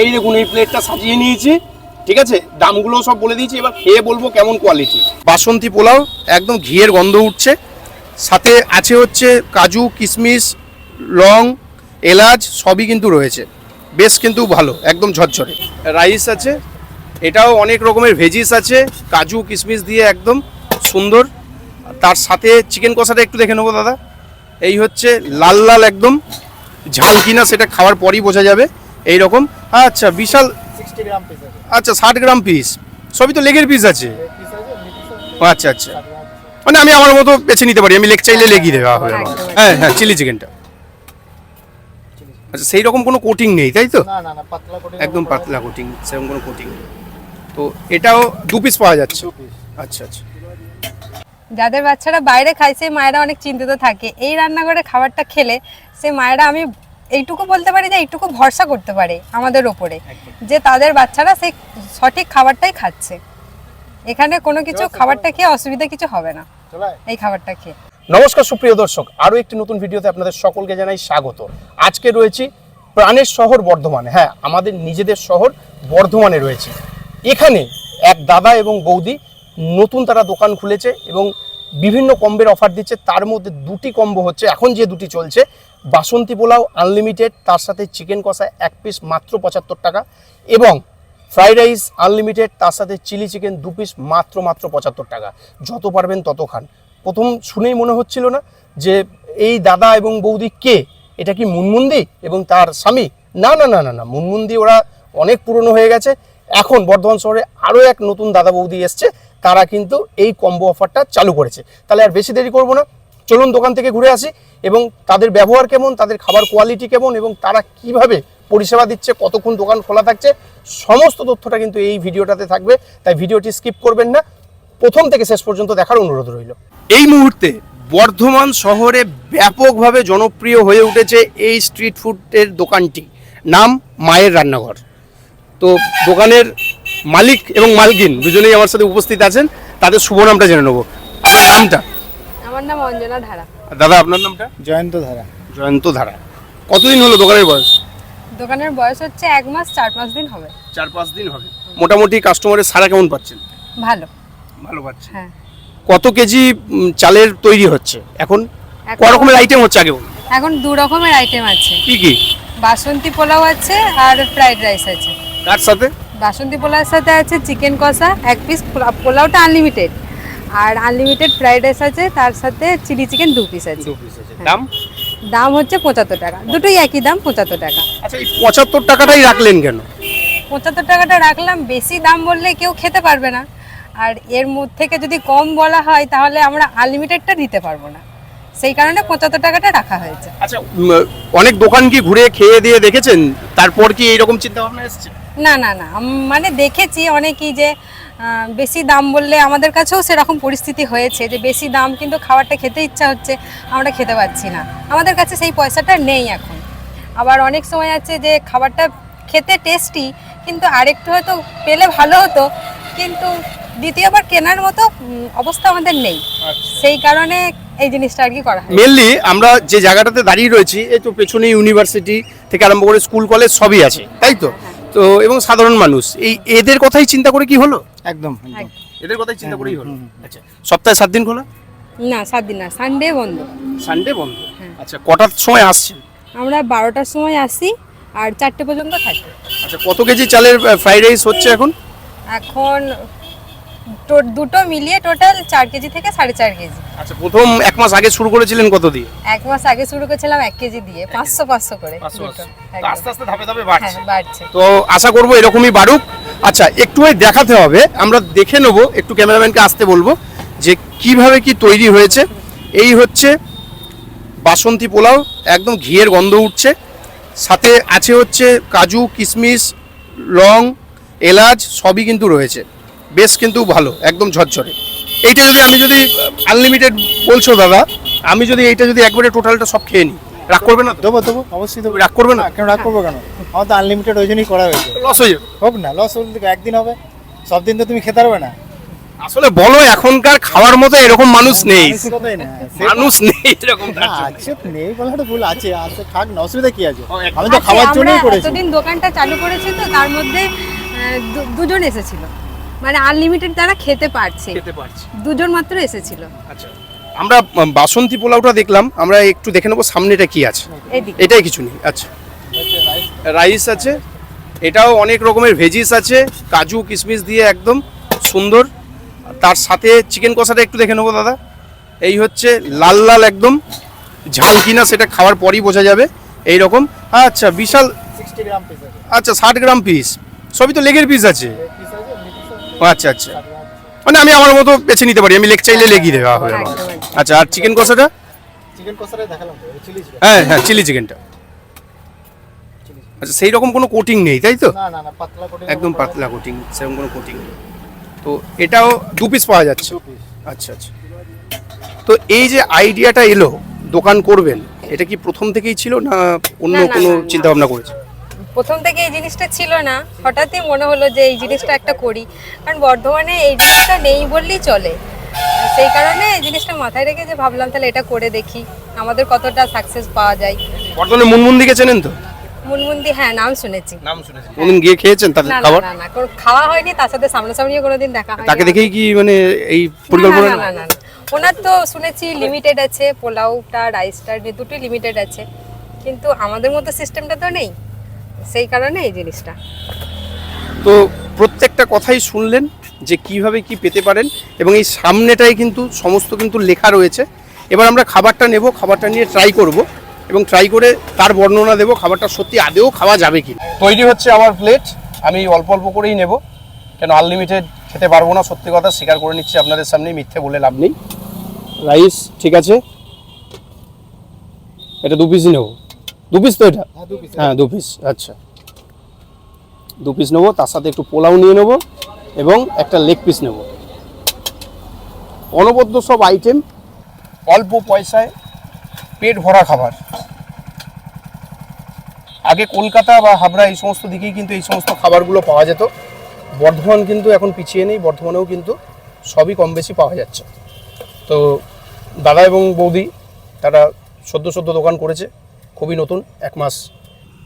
এই দেখুন, এই প্লেটটা সাজিয়ে নিয়েছি, ঠিক আছে? দামগুলো সব বলে দিয়েছি, এবার খেয়ে বলব কেমন কোয়ালিটি বাসন্তী পোলাও, একদম ঘিয়ের গন্ধ উঠছে। সাথে আছে হচ্ছে কাজু কিশমিশ লং, এলাচ, সবই কিন্তু রয়েছে। বেশ কিন্তু ভালো, একদম ঝরঝরে। রাইস আছে, এটাও অনেক রকমের ভেজিস আছে, কাজু কিশমিশ দিয়ে একদম সুন্দর। তার সাথে চিকেন কষাটা একটু দেখে নেব, দাদা। এই হচ্ছে লাল লাল একদম ঝাল কিনা, সেটা খাওয়ার পরই বোঝা যাবে। এই রকম আচ্ছা বিশাল আচ্ছা ষাট গ্রাম পিস সবই তো লেগের পিস আছে? আচ্ছা আচ্ছা। মানে আমি আমার মতো বেছে নিতে পারি আমি লেগ চাইলে লেগই দেওয়া হবে হ্যাঁ হ্যাঁ চিলি চিকেনটা আচ্ছা সেই রকম কোনো কোটিং নেই তাই তো? না না না পাতলা করে একদম পাতলা কোটিং সেরকম কোনো কোটিং নেই। তো এটাও দু পিস পাওয়া যাচ্ছে? আচ্ছা আচ্ছা। যাদের বাচ্চারা বাইরে খায় সেই মায়েরা অনেক চিন্তিত থাকে। এই রান্নাঘরে খাবারটা খেলে সে মায়েরা আমি এইটুকু বলতে পারি যে এইটুকু ভরসা করতে পারে আমাদের ওপরে যে তাদের বাচ্চারা সেই সঠিক খাবারটাই খাচ্ছে। এখানে কোনো কিছু খাবারটা খেয়ে অসুবিধা কিছু হবে না। এই খাবারটা খেয়ে। নমস্কার সুপ্রিয় দর্শক। আরও একটি নতুন ভিডিওতে আপনাদের সকলকে জানাই স্বাগত। আজকে রয়েছি প্রাণের শহর বর্ধমানে। হ্যাঁ আমাদের নিজেদের শহর বর্ধমানে রয়েছে। এখানে এক দাদা এবং বৌদি নতুন তারা দোকান খুলেছে এবং বিভিন্ন কম্বের অফার দিচ্ছে। তার মধ্যে দুটি কম্বো হচ্ছে। এখন যে দুটি চলছে, বাসন্তী পোলাও আনলিমিটেড তার সাথে চিকেন কষা এক পিস মাত্র পঁচাত্তর টাকা এবং ফ্রাইড রাইস আনলিমিটেড তার সাথে চিলি চিকেন দু পিস মাত্র মাত্র পঁচাত্তর টাকা। যত পারবেন তত খান। প্রথম শুনেই মনে হচ্ছিল না যে এই দাদা এবং বৌদি কে? এটা কি মুনমুন্দি এবং তার স্বামী? না না না না না মুনমুন্দি ওরা অনেক পুরনো হয়ে গেছে। এখন বর্ধমান শহরে আরও এক নতুন দাদা বৌদি এসছে। তারা কিন্তু এই কম্বো অফারটা চালু করেছে। তাহলে আর বেশি দেরি করব না। চলুন দোকান থেকে ঘুরে আসি এবং তাদের ব্যবহার কেমন, তাদের খাবার কোয়ালিটি কেমন এবং তারা কীভাবে পরিষেবা দিচ্ছে, কতক্ষণ দোকান খোলা থাকছে, সমস্ত তথ্যটা কিন্তু এই ভিডিওটাতে থাকবে। তাই ভিডিওটি স্কিপ করবেন না। প্রথম থেকে শেষ পর্যন্ত দেখার অনুরোধ রইল। এই মুহূর্তে বর্ধমান শহরে ব্যাপকভাবে জনপ্রিয় হয়ে উঠেছে এই স্ট্রিট ফুডের দোকানটি। নাম মায়ের রান্নাঘর। তো দোকানের মালিক এবং মালকিন দুজনেই আমার সাথে উপস্থিত আছেন। তাদের শুভ নামটা জেনে নেব। আপনার নামটা? আমার নাম অঞ্জনা ধারা। আর দাদা আপনার নামটা? জয়ন্ত ধারা। জয়ন্ত ধারা। কতদিন হলো দোকানের বয়স? দোকানের বয়স হচ্ছে এক মাস চার পাঁচ দিন হবে। চার পাঁচ দিন হবে। মোটামুটি কাস্টমারের সারা কেমন পাচ্ছেন? ভালো। ভালো পাচ্ছেন। হ্যাঁ। কত কেজি উম, চালের তৈরি হচ্ছে? এখন ক এখন- রকমের আইটেম হচ্ছে আগে বলুন? এখন দু রকমের আইটেম আছে। কি কি? বাসন্তী পোলাও আছে আর ফ্রাইড রাইস আছে। তার সাথে? বাসন্তী পোলাওর সাথে আছে চিকেন কষা এক পিস পোলাওটা আনলিমিটেড আর আনলিমিটেড ফ্রাইড রাইস আছে তার সাথে চিলি চিকেন দু পিস আছে। দাম? দাম হচ্ছে পঁচাত্তর টাকা। দুটোই একই দাম পঁচাত্তর টাকা। আচ্ছা এই পঁচাত্তর টাকাটাই রাখলেন কেন? পঁচাত্তর টাকাটা রাখলাম বেশি দাম বললে কেউ খেতে পারবে না। আর এর মধ্যে থেকে যদি কম বলা হয় তাহলে আমরা আনলিমিটেডটা দিতে পারব না। সেই কারণে পঁচাত্তর টাকাটা রাখা হয়েছে। আচ্ছা অনেক দোকান কি ঘুরে খেয়ে দিয়ে দেখেছেন? তারপর কি এইরকম চিন্তা ভাবনা এসছে? না না না। মানে দেখেছি অনেকেই যে বেশি দাম বললে আমাদের কাছেও সেরকম পরিস্থিতি হয়েছে যে বেশি দাম কিন্তু খাবারটা খেতে ইচ্ছা হচ্ছে আমরা খেতে পাচ্ছি না। আমাদের কাছে সেই পয়সাটা নেই এখন। আবার অনেক সময় আছে যে খাবারটা খেতে টেস্টি কিন্তু আরেকটু হয়তো পেলে ভালো হতো কিন্তু দ্বিতীয়বার কেনার মতো অবস্থা আমাদের নেই। সেই কারণে এই জিনিসটা আর কি করা হয়। মেনলি আমরা যে জায়গাটাতে দাঁড়িয়ে রয়েছি এই তো পেছনে ইউনিভার্সিটি থেকে আরম্ভ করে স্কুল কলেজ সবই আছে তাই তো? তো এবং সাধারণ মানুষ এই এদের কথাই চিন্তা করে কি হলো? একদম একদম। এদের কথাই চিন্তা করেই হলো? আচ্ছা সপ্তাহে সাত দিন খোলা? না সাত দিন না সানডে বন্ধ। সানডে বন্ধ? হ্যাঁ। আচ্ছা কটার সময় আসছেন? আমরা বারোটার সময় আসি আর চারটে পর্যন্ত থাকি। আচ্ছা কত কেজি চালের ফ্রাইড রাইস হচ্ছে এখন? এখন দুটো মিলিয়ে টোটাল চার কেজি থেকে সাড়ে চার কেজি। আচ্ছা প্রথম এক মাস আগে শুরু করেছিলেন কত দিয়ে? এক মাস আগে শুরু করেছিলাম এক কেজি দিয়ে পাঁচশো পাঁচশো করে। আস্তে আস্তে ধাপে ধাপে বাড়ছে। হ্যাঁ বাড়ছে। তো আশা করব এরকমই বাড়ুক। আচ্ছা একটু দেখাতে হবে আমরা দেখে নেব একটু ক্যামেরাম্যানকে আসতে বলব যে কীভাবে কি তৈরি হয়েছে। এই হচ্ছে বাসন্তী পোলাও একদম ঘিয়ের গন্ধ উঠছে। সাথে আছে হচ্ছে কাজু কিশমিশ লং এলাচ সবই কিন্তু রয়েছে। বেশ কিন্তু ভালো একদম ঝরঝরে। এইটা যদি আমি যদি আনলিমিটেড বলছো দাদা আমি যদি এইটা যদি একবারে টোটালটা সব খেয়ে নিই রাগ করবে না দেবো দেবো অবশ্যই দেবো। রাগ করবে না? কেন রাগ করব কেন? আমার তো আনলিমিটেড ওই জন্যই করা হয়েছে। লস হয়ে যাবে। হোক না লস হলে তো একদিন হবে। সব দিন তো তুমি খেতে পারবে না। আসলে বলো এখনকার খাওয়ার মতো এরকম মানুষ নেই। মানুষ নেই এরকম আছে নেই বলাটা ভুল আছে আছে থাক না অসুবিধা কি আছে? আমি তো খাওয়ার জন্যই করেছি। এতদিন দোকানটা চালু করেছি তো তার মধ্যে দুজন এসেছিল। মানে আনলিমিটেড তারা খেতে পারছে। খেতে পারছি। দুজন মাত্র এসেছিল। আচ্ছা। আমরা বাসন্তী পোলাওটা দেখলাম। আমরা একটু দেখে নেব সামনেটা কি আছে। এটাই কিছু নেই। আচ্ছা। রাইস আছে। এটাও অনেক রকমের ভেজিস আছে। কাজু কিশমিশ দিয়ে একদম সুন্দর। তার সাথে চিকেন কষাটা একটু দেখে নেব দাদা। এই হচ্ছে লাল লাল একদম ঝাল কিনা সেটা খাওয়ার পরই বোঝা যাবে। এই রকম আচ্ছা বিশাল সিক্সটি গ্রাম পিস আছে। আচ্ছা ষাট গ্রাম পিস সবই তো লেগের পিস আছে। আচ্ছা আচ্ছা। মানে আমি আমার মতো বেছে নিতে পারি আমি লেগ চাইলে লেগই দেওয়া হবে আমার। আচ্ছা আর চিকেন কষাটা? চিকেন দেখালাম হ্যাঁ হ্যাঁ চিলি চিকেনটা আচ্ছা সেই রকম কোনো কোটিং নেই তাই তো? না না না পাতলা করে একদম পাতলা কোটিং সেরকম কোনো কোটিং নেই। তো এটাও দু পিস পাওয়া যাচ্ছে? আচ্ছা আচ্ছা। তো এই যে আইডিয়াটা এলো দোকান করবেন এটা কি প্রথম থেকেই ছিল না অন্য কোনো। চিন্তা ভাবনা করেছে? প্রথম থেকে এই জিনিসটা ছিল না। হঠাৎই মনে হলো যে এই জিনিসটা একটা করি। কারণ বর্ধমানে এই জিনিসটা নেই বললেই চলে। সেই কারণে এই জিনিসটা মাথায় রেখে যে ভাবলাম তাহলে এটা করে দেখি আমাদের কতটা সাকসেস পাওয়া যায়। বর্তমানে মুনমুন্দিকে চেনেন তো? মুনমুন্দি হ্যাঁ নাম শুনেছি। নাম শুনেছেন কোনদিন গিয়ে খেয়েছেন না খাবার? না না খাওয়া হয়নি তার সাথে সামনাসামনিও কোনোদিন দেখা হয়নি। তাকে দেখেই কি মানে এই না, পরিকল্পনা না, না, না, না। ওনার তো শুনেছি লিমিটেড আছে পোলাওটা রাইসটা দুটোই লিমিটেড আছে। কিন্তু আমাদের মতো সিস্টেমটা তো নেই। সেই কারণে এই জিনিসটা। তো প্রত্যেকটা কথাই শুনলেন যে কীভাবে কি পেতে পারেন এবং এই সামনেটাই কিন্তু সমস্ত কিন্তু লেখা রয়েছে। এবার আমরা খাবারটা নেব, খাবারটা নিয়ে ট্রাই করব এবং ট্রাই করে তার বর্ণনা দেব, খাবারটা সত্যি আদেও খাওয়া যাবে কি তৈরি হচ্ছে আমার প্লেট আমি অল্প অল্প করেই নেব। কেন আনলিমিটেড খেতে পারব না, সত্যি কথা স্বীকার করে নিচ্ছি, আপনাদের সামনে মিথ্যে বলে লাভ নেই। রাইস ঠিক আছে। এটা দু পিসই নেব। দু পিস তো এটা? হ্যাঁ দু পিস হ্যাঁ দু পিস আচ্ছা। দু পিস নেব তার সাথে একটু পোলাও নিয়ে নেব এবং একটা লেগ পিস নেব। অনবদ্য সব আইটেম অল্প পয়সায় পেট ভরা খাবার। আগে কলকাতা বা হাবড়া এই সমস্ত দিকেই কিন্তু এই সমস্ত খাবারগুলো পাওয়া যেত। বর্ধমান কিন্তু এখন পিছিয়ে নেই বর্ধমানেও কিন্তু সবই কম বেশি পাওয়া যাচ্ছে। তো দাদা এবং বৌদি তারা সদ্য সদ্য দোকান করেছে। খুবই নতুন, এক মাস।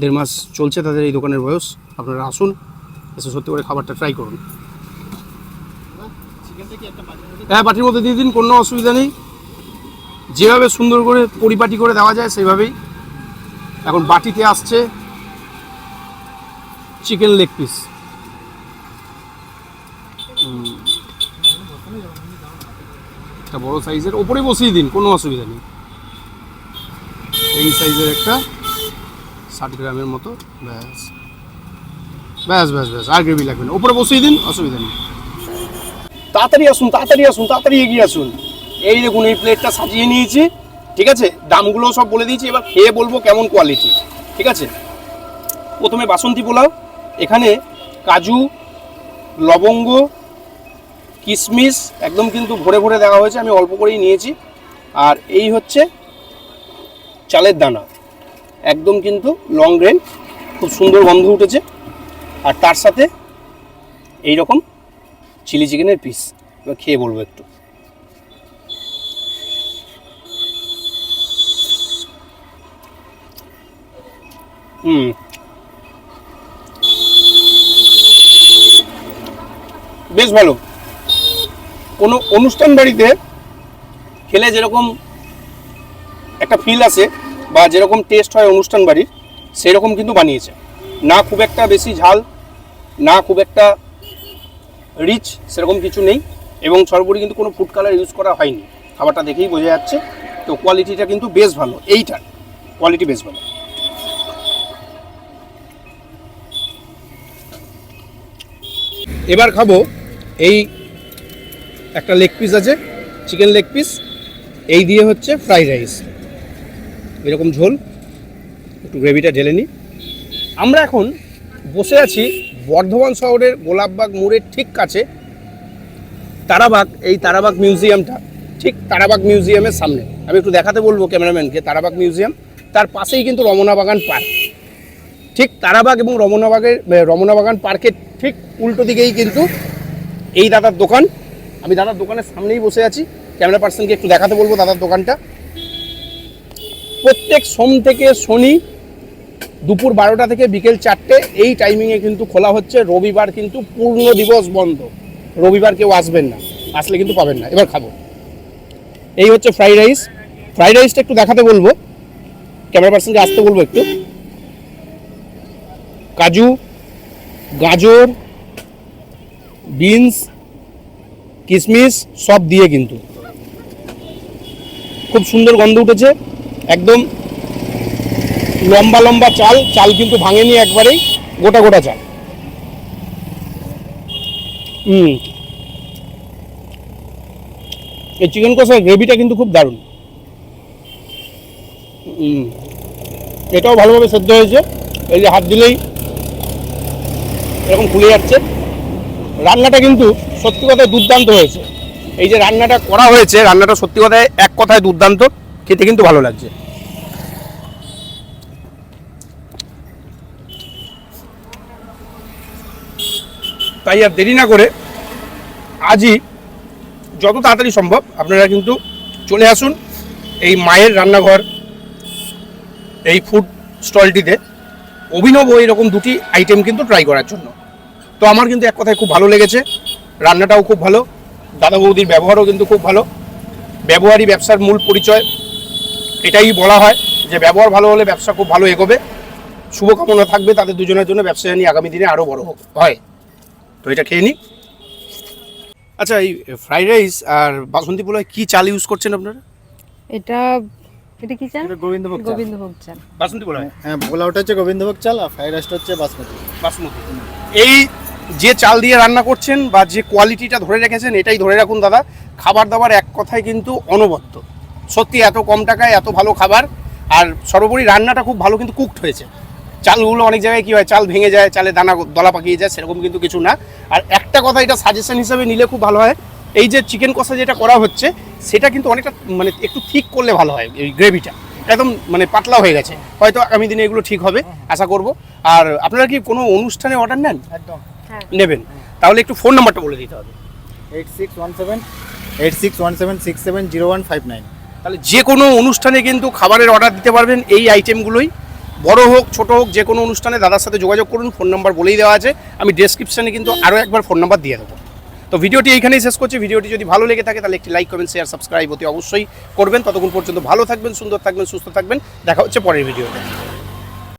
দেড় মাস চলছে তাদের এই দোকানের বয়স। আপনারা আসুন, এসে সত্যি করে খাবারটা ট্রাই করুন। হ্যাঁ বাটির মধ্যে দিয়ে দিন, কোনো অসুবিধা নেই। যেভাবে সুন্দর করে পরিপাটি করে দেওয়া যায় সেইভাবেই। এখন বাটিতে আসছে চিকেন লেগ পিস একটা বড় সাইজের, ওপরে বসিয়ে দিন, কোনো অসুবিধা নেই। এই সাইজের একটা ষাট গ্রামের মতো, ব্যাস। ব্যাস ব্যাস ব্যাস, আর গ্রেভি লাগবে না। ওপরে বসিয়ে দিন, অসুবিধা নেই। তাড়াতাড়ি আসুন তাড়াতাড়ি আসুন, তাড়াতাড়ি এগিয়ে আসুন। এই দেখুন, এই প্লেটটা সাজিয়ে নিয়েছি, ঠিক আছে? দামগুলো সব বলে দিয়েছি, এবার খেয়ে বলব কেমন কোয়ালিটি ঠিক আছে? প্রথমে বাসন্তী পোলাও, এখানে কাজু, লবঙ্গ, কিশমিশ, একদম কিন্তু ভরে ভরে দেওয়া হয়েছে, আমি অল্প করেই নিয়েছি। আর এই হচ্ছে চালের দানা। একদম কিন্তু লং রেঞ্জ খুব সুন্দর গন্ধ উঠেছে। আর তার সাথে এই রকম চিলি চিকেনের পিস এবার খেয়ে বলব একটু। হুম। বেশ ভালো। কোনো অনুষ্ঠান বাড়িতে খেলে যেরকম একটা ফিল আসে বা যেরকম টেস্ট হয় অনুষ্ঠান বাড়ির, সেরকম কিন্তু বানিয়েছে। না খুব একটা বেশি ঝাল, না খুব একটা রিচ সেরকম কিছু নেই এবং সর্বোপরি কিন্তু কোনো ফুড কালার ইউজ করা হয়নি। খাবারটা দেখেই বোঝা যাচ্ছে, তো কোয়ালিটিটা কিন্তু বেশ ভালো, এইটার কোয়ালিটি বেশ ভালো। এবার খাব এই একটা লেগ পিস আছে চিকেন লেগ পিস এই দিয়ে হচ্ছে ফ্রাইড রাইস এরকম ঝোল, একটু গ্রেভিটা ঢেলে নিই। আমরা এখন বসে আছি বর্ধমান শহরের গোলাপবাগ মোড়ের ঠিক কাছে, তারাবাগ, এই তারাবাগ মিউজিয়ামটা, ঠিক তারাবাগ মিউজিয়ামের সামনে। আমি একটু দেখাতে বলব ক্যামেরাম্যানকে, তারাবাগ মিউজিয়াম, তার পাশেই কিন্তু রমনা বাগান পার্ক। ঠিক তারাবাগ এবং রমনা বাগের রমনা বাগান পার্কের ঠিক উল্টো দিকেই কিন্তু এই দাদার দোকান। আমি দাদার দোকানের সামনেই বসে আছি। ক্যামেরা পার্সনকে একটু দেখাতে বলব দাদার দোকানটা। প্রত্যেক সোম থেকে শনি দুপুর বারোটা থেকে বিকেল চারটে, এই টাইমিংয়ে কিন্তু খোলা হচ্ছে। রবিবার কিন্তু পূর্ণ দিবস বন্ধ। রবিবার কেউ আসবেন না। আসলে কিন্তু পাবেন না। এবার খাব। এই হচ্ছে ফ্রাইড রাইস ফ্রাইড রাইসটা একটু দেখাতে বলব। ক্যামেরা পার্সনকে আসতে বলব একটু। কাজু, গাজর বিনস কিশমিশ সব দিয়ে কিন্তু। খুব সুন্দর গন্ধ উঠেছে। একদম লম্বা লম্বা চাল চাল কিন্তু ভাঙেনি একবারেই, গোটা গোটা চাল। হুম। এই চিকেন কষার গ্রেভিটা কিন্তু খুব দারুণ। এটাও ভালোভাবে সেদ্ধ হয়েছে। এই যে হাত দিলেই এরকম খুলে যাচ্ছে। রান্নাটা কিন্তু সত্যি কথায় দুর্দান্ত হয়েছে। এই যে রান্নাটা করা হয়েছে, রান্নাটা সত্যি কথায় এক কথায় দুর্দান্ত। খেতে কিন্তু ভালো লাগছে। তাই আর দেরি না করে আজই যত তাড়াতাড়ি সম্ভব আপনারা কিন্তু চলে আসুন এই মায়ের রান্নাঘর, এই ফুড স্টলটিতে। অভিনব এরকম দুটি আইটেম কিন্তু ট্রাই করার জন্য। তো আমার কিন্তু এক কথায় খুব ভালো লেগেছে, রান্নাটাও খুব ভালো, দাদা বৌদির ব্যবহারও কিন্তু খুব ভালো। ব্যবহারই ব্যবসার মূল পরিচয়। এটাই বলা হয় যে ব্যবহার ভালো হলে ব্যবসা খুব ভালো এগোবে। শুভকামনা থাকবে তাদের দুজনের জন্য ব্যবসা জানি আগামী দিনে আরও বড় হয়। তো এটা খেয়ে নিই। আচ্ছা এই ফ্রাইড রাইস আর বাসন্তী পোলায় কী চাল ইউজ করছেন আপনারা? এটা এটা কি চাল? গোবিন্দভোগ চাল। গোবিন্দভোগ চাল। বাসন্তী পোলায়? হ্যাঁ পোলাওটা হচ্ছে গোবিন্দভোগ চাল আর ফ্রাইড রাইসটা হচ্ছে বাসমতি। বাসমতি। এই যে চাল দিয়ে রান্না করছেন বা যে কোয়ালিটিটা ধরে রেখেছেন এটাই ধরে রাখুন দাদা। খাবার দাবার এক কথায় কিন্তু অনবদ্য। সত্যি এত কম টাকায় এত ভালো খাবার। আর সর্বোপরি রান্নাটা খুব ভালো কিন্তু কুকড হয়েছে। চালগুলো অনেক জায়গায় কী হয় চাল ভেঙে যায় চালে দানা দলা পাকিয়ে যায় সেরকম কিন্তু কিছু না। আর একটা কথা এটা সাজেশন হিসেবে নিলে খুব ভালো হয় এই যে চিকেন কষা যেটা করা হচ্ছে সেটা কিন্তু অনেকটা মানে একটু ঠিক করলে ভালো হয় এই গ্রেভিটা একদম মানে পাতলা হয়ে গেছে। হয়তো আগামী দিনে এগুলো ঠিক হবে আশা করব। আর আপনারা কি কোনো অনুষ্ঠানে অর্ডার নেন? একদম। হ্যাঁ। নেবেন। তাহলে একটু ফোন নাম্বারটা বলে দিতে হবে। Eight six one seven eight six one seven six seven zero one five nine তাহলে যে কোনো অনুষ্ঠানে কিন্তু খাবারের অর্ডার দিতে পারবেন এই আইটেমগুলোই বড় হোক, ছোট হোক, যে কোনো অনুষ্ঠানে দাদার সাথে যোগাযোগ করুন, ফোন নাম্বার বলেই দেওয়া আছে। আমি ডেসক্রিপশানে কিন্তু আরও একবার ফোন নাম্বার দিয়ে দেবো। তো ভিডিওটি এইখানেই শেষ করছি। ভিডিওটি যদি ভালো লেগে থাকে, তাহলে একটি লাইক করবেন শেয়ার সাবস্ক্রাইব অতি অবশ্যই করবেন। ততক্ষণ পর্যন্ত ভালো থাকবেন, সুন্দর থাকবেন, সুস্থ থাকবেন। দেখা হচ্ছে পরের ভিডিওতে।